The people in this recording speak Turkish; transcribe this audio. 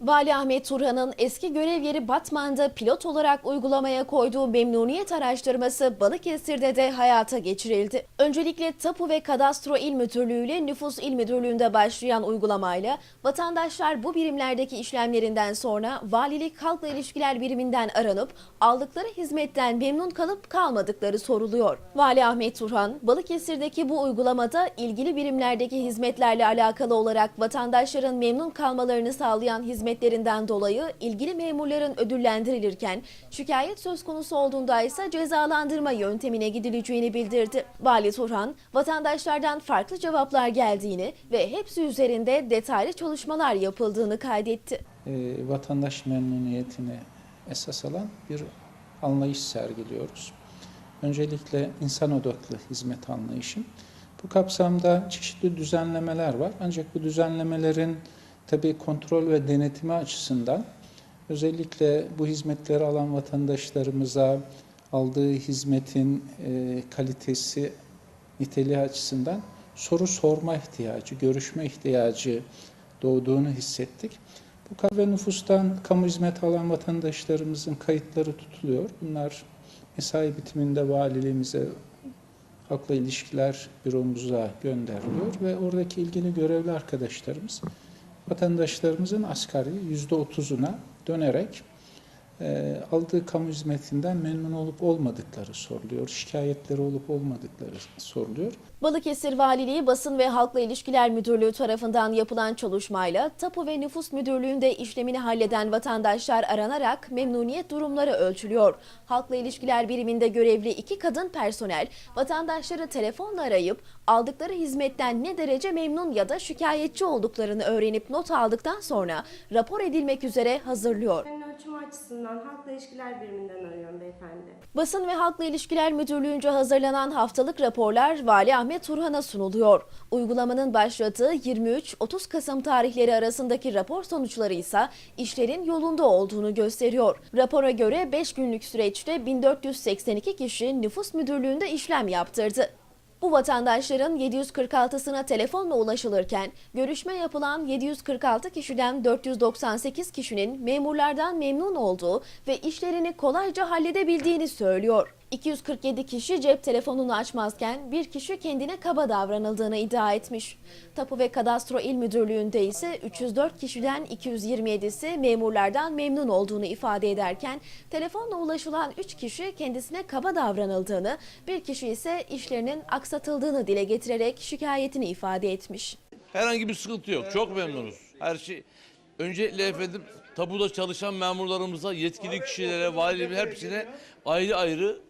Vali Ahmet Turhan'ın eski görev yeri Batman'da pilot olarak uygulamaya koyduğu memnuniyet araştırması Balıkesir'de de hayata geçirildi. Öncelikle Tapu ve Kadastro İl Müdürlüğü ile Nüfus İl Müdürlüğü'nde başlayan uygulamayla vatandaşlar bu birimlerdeki işlemlerinden sonra Valilik Halkla İlişkiler Biriminden aranıp aldıkları hizmetten memnun kalıp kalmadıkları soruluyor. Vali Ahmet Turhan, Balıkesir'deki bu uygulamada ilgili birimlerdeki hizmetlerle alakalı olarak vatandaşların memnun kalmalarını sağlayan hizmetlerinden dolayı ilgili memurların ödüllendirilirken şikayet söz konusu olduğunda ise cezalandırma yöntemine gidileceğini bildirdi. Vali Turhan, vatandaşlardan farklı cevaplar geldiğini ve hepsi üzerinde detaylı çalışmalar yapıldığını kaydetti. e, vatandaş memnuniyetini esas alan bir anlayış sergiliyoruz. Öncelikle insan odaklı hizmet anlayışı. Bu kapsamda çeşitli düzenlemeler var. Ancak bu düzenlemelerin tabii kontrol ve denetimi açısından özellikle bu hizmetleri alan vatandaşlarımıza aldığı hizmetin e, kalitesi, niteliği açısından soru sorma ihtiyacı, görüşme ihtiyacı doğduğunu hissettik. Bu kahve nüfustan kamu hizmet alan vatandaşlarımızın kayıtları tutuluyor. Bunlar mesai bitiminde valiliğimize, halkla ilişkiler büromuza gönderiliyor ve oradaki ilgili görevli arkadaşlarımız vatandaşlarımızın asgari yüzde otuzuna dönerek e, aldığı kamu hizmetinden memnun olup olmadıkları soruluyor. Şikayetleri olup olmadıkları soruluyor. Balıkesir Valiliği Basın ve Halkla İlişkiler Müdürlüğü tarafından yapılan çalışmayla Tapu ve Nüfus Müdürlüğü'nde işlemini halleden vatandaşlar aranarak memnuniyet durumları ölçülüyor. Halkla İlişkiler Biriminde görevli iki kadın personel vatandaşları telefonla arayıp aldıkları hizmetten ne derece memnun ya da şikayetçi olduklarını öğrenip not aldıktan sonra rapor edilmek üzere hazırlıyor. Ben ölçüm açısından Halkla İlişkiler Biriminden arıyorum beyefendi. Basın ve Halkla İlişkiler Müdürlüğü'nce hazırlanan haftalık raporlar Vali Ahmet Turhan'a sunuluyor. Uygulamanın başladığı 23-30 Kasım tarihleri arasındaki rapor sonuçları ise işlerin yolunda olduğunu gösteriyor. Rapora göre 5 günlük süreçte 1482 kişi nüfus müdürlüğünde işlem yaptırdı. Bu vatandaşların 746'sına telefonla ulaşılırken görüşme yapılan 746 kişiden 498 kişinin memurlardan memnun olduğu ve işlerini kolayca halledebildiğini söylüyor. 247 kişi cep telefonunu açmazken bir kişi kendine kaba davranıldığını iddia etmiş. Tapu ve Kadastro İl Müdürlüğü'nde ise 304 kişiden 227'si memurlardan memnun olduğunu ifade ederken telefonla ulaşılan 3 kişi kendisine kaba davranıldığını, bir kişi ise işlerinin aksatıldığını dile getirerek şikayetini ifade etmiş. Herhangi bir sıkıntı yok. Çok memnunuz. Her şey öncelikle efendim tapuda çalışan memurlarımıza, yetkili kişilere, valiliğe hepsine ayrı ayrı